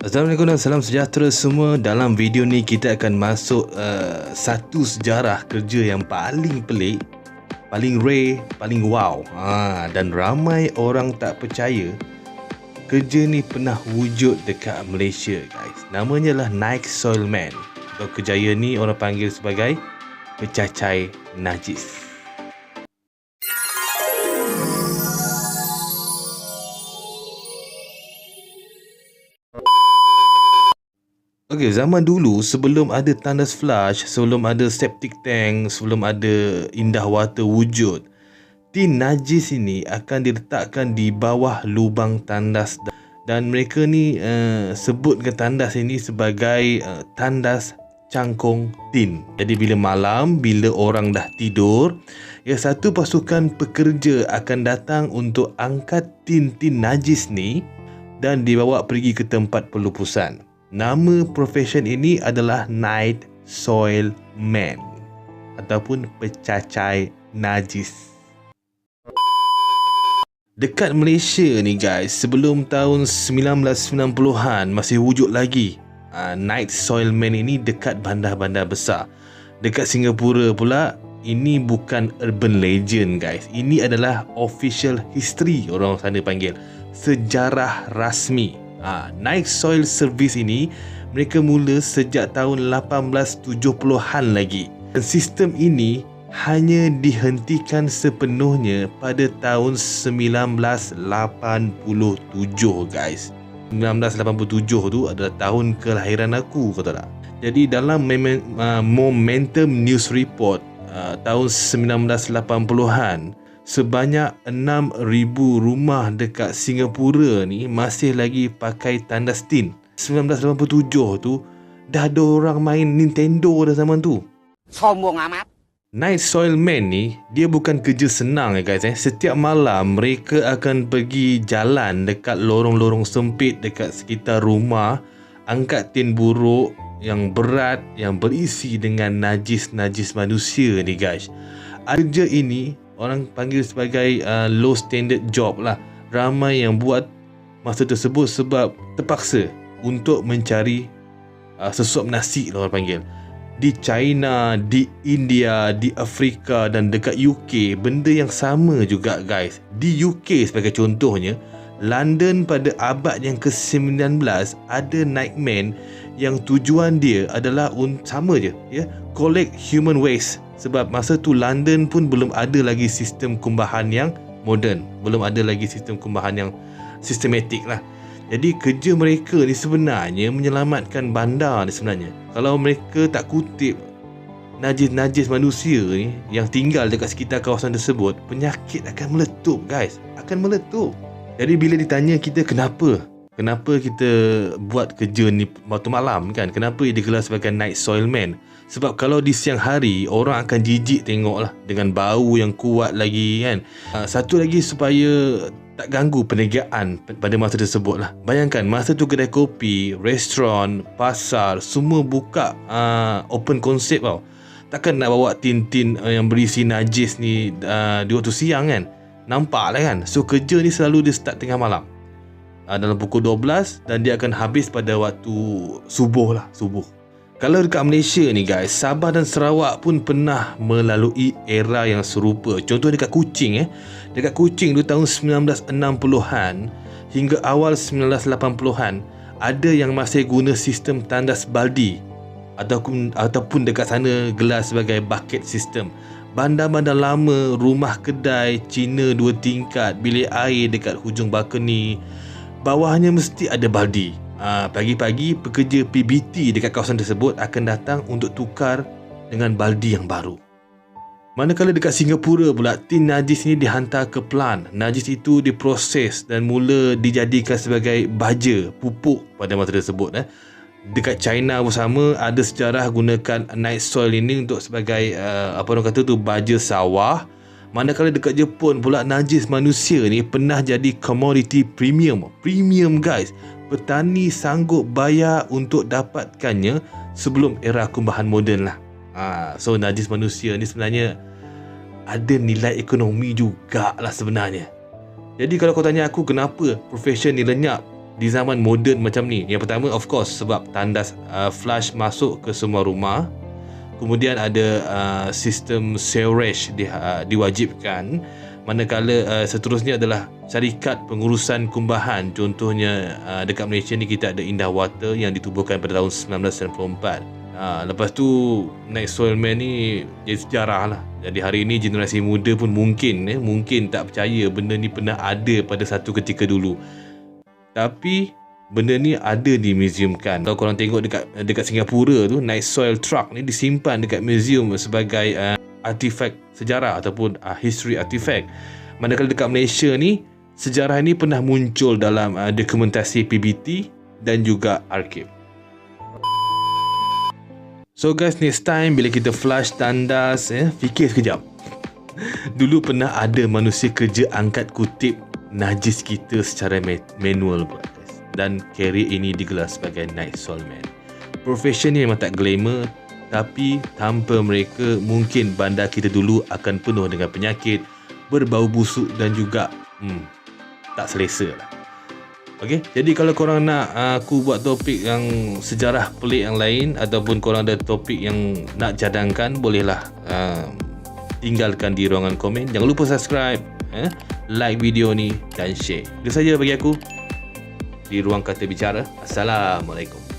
Assalamualaikum dan salam sejahtera semua. Dalam video ni kita akan masuk uh, satu sejarah kerja yang paling pelik, paling rare, paling wow. Ha, dan ramai orang tak percaya kerja ni pernah wujud dekat Malaysia guys. Namanya lah Nike Soil Man. Kejayaan ni orang panggil sebagai pecacai najis. Okey, zaman dulu sebelum ada tandas flush, sebelum ada septic tank, sebelum ada indah water wujud, tin najis ini akan diletakkan di bawah lubang tandas dan mereka ni uh, sebutkan tandas ini sebagai uh, tandas cangkong tin. Jadi bila malam, bila orang dah tidur, ya satu pasukan pekerja akan datang untuk angkat tin-tin najis ni dan dibawa pergi ke tempat pelupusan. Nama profession ini adalah Night Soil Man ataupun pecacai najis. Dekat Malaysia ni guys, sebelum tahun 1990-an masih wujud lagi uh, Night Soil Man ini dekat bandar-bandar besar. Dekat Singapura pula, ini bukan urban legend guys. Ini adalah official history orang sana panggil. Sejarah rasmi Ha, Nike Soil Service ini mereka mula sejak tahun 1870-an lagi. Dan sistem ini hanya dihentikan sepenuhnya pada tahun 1987 guys. 1987 tu adalah tahun kelahiran aku kata tak. Jadi dalam uh, Momentum News Report uh, tahun 1980-an sebanyak 6,000 rumah dekat Singapura ni masih lagi pakai tandas tin. 1987 tu dah ada orang main Nintendo dah zaman tu. Sombong amat. Night Soil Man ni dia bukan kerja senang ya guys eh. Setiap malam mereka akan pergi jalan dekat lorong-lorong sempit dekat sekitar rumah angkat tin buruk yang berat yang berisi dengan najis-najis manusia ni guys. Kerja ini orang panggil sebagai uh, low standard job lah. Ramai yang buat masa tersebut sebab terpaksa untuk mencari uh, sesuap nasi lah orang panggil. Di China, di India, di Afrika dan dekat UK benda yang sama juga guys. Di UK sebagai contohnya London pada abad yang ke-19 ada nightman yang tujuan dia adalah sama je ya collect human waste sebab masa tu London pun belum ada lagi sistem kumbahan yang moden. Belum ada lagi sistem kumbahan yang sistematik lah. Jadi kerja mereka ni sebenarnya menyelamatkan bandar ni sebenarnya. Kalau mereka tak kutip najis-najis manusia ni yang tinggal dekat sekitar kawasan tersebut penyakit akan meletup guys. Akan meletup. Jadi bila ditanya kita kenapa kenapa kita buat kerja ni waktu malam kan kenapa ia digelar sebagai night soil man sebab kalau di siang hari orang akan jijik tengok lah dengan bau yang kuat lagi kan. Uh, satu lagi supaya tak ganggu perniagaan pada masa tersebut lah. Bayangkan masa tu kedai kopi, restoran, pasar semua buka uh, open concept tau. Takkan nak bawa tin-tin uh, yang berisi najis ni uh, di waktu siang kan. Nampak lah kan. So kerja ni selalu dia start tengah malam. Uh, dalam pukul 12 dan dia akan habis pada waktu subuh lah. Subuh. Kalau dekat Malaysia ni guys, Sabah dan Sarawak pun pernah melalui era yang serupa. Contoh dekat Kuching eh. Dekat Kuching tu tahun 1960-an hingga awal 1980-an ada yang masih guna sistem tandas baldi ataupun ataupun dekat sana gelar sebagai bucket system. Bandar-bandar lama, rumah kedai, Cina dua tingkat, bilik air dekat hujung balkoni, bawahnya mesti ada baldi. Ah, pagi-pagi pekerja PBT dekat kawasan tersebut akan datang untuk tukar dengan baldi yang baru. Manakala dekat Singapura pula, tin najis ini dihantar ke plant. Najis itu diproses dan mula dijadikan sebagai baja, pupuk pada masa tersebut. Eh. Dekat China pun sama, ada sejarah gunakan night soil ini untuk sebagai, uh, apa orang kata tu, baja sawah. Manakala dekat Jepun pula, najis manusia ni pernah jadi commodity premium. Premium guys petani sanggup bayar untuk dapatkannya sebelum era kumbahan moden lah. Ha, so najis manusia ni sebenarnya ada nilai ekonomi jugalah sebenarnya. Jadi kalau kau tanya aku kenapa profession ni lenyap di zaman moden macam ni. Yang pertama of course sebab tandas uh, flush masuk ke semua rumah. Kemudian ada uh, sistem sewerage di, uh, diwajibkan manakala uh, seterusnya adalah syarikat pengurusan kumbahan contohnya uh, dekat Malaysia ni kita ada Indah Water yang ditubuhkan pada tahun 1994 Ha, lepas tu Night Soil Man ni jadi sejarah lah. Jadi hari ni generasi muda pun mungkin eh, mungkin tak percaya benda ni pernah ada pada satu ketika dulu. Tapi benda ni ada di museum kan. Kalau korang tengok dekat dekat Singapura tu Night Soil Truck ni disimpan dekat museum sebagai uh, artifak sejarah ataupun uh, history artifact. Manakala dekat Malaysia ni sejarah ni pernah muncul dalam uh, dokumentasi PBT dan juga arkib. So guys, next time bila kita flush tandas, eh, fikir sekejap. Dulu pernah ada manusia kerja angkat kutip najis kita secara manual pula. Dan carry ini digelar sebagai Night Soul Man. Profession ni memang tak glamour, tapi tanpa mereka mungkin bandar kita dulu akan penuh dengan penyakit, berbau busuk dan juga hmm, tak selesa lah. Okey, jadi kalau korang nak uh, aku buat topik yang sejarah pelik yang lain ataupun korang ada topik yang nak cadangkan, bolehlah uh, tinggalkan di ruangan komen. Jangan lupa subscribe, eh, like video ni dan share. Itu saja bagi aku di ruang kata bicara. Assalamualaikum.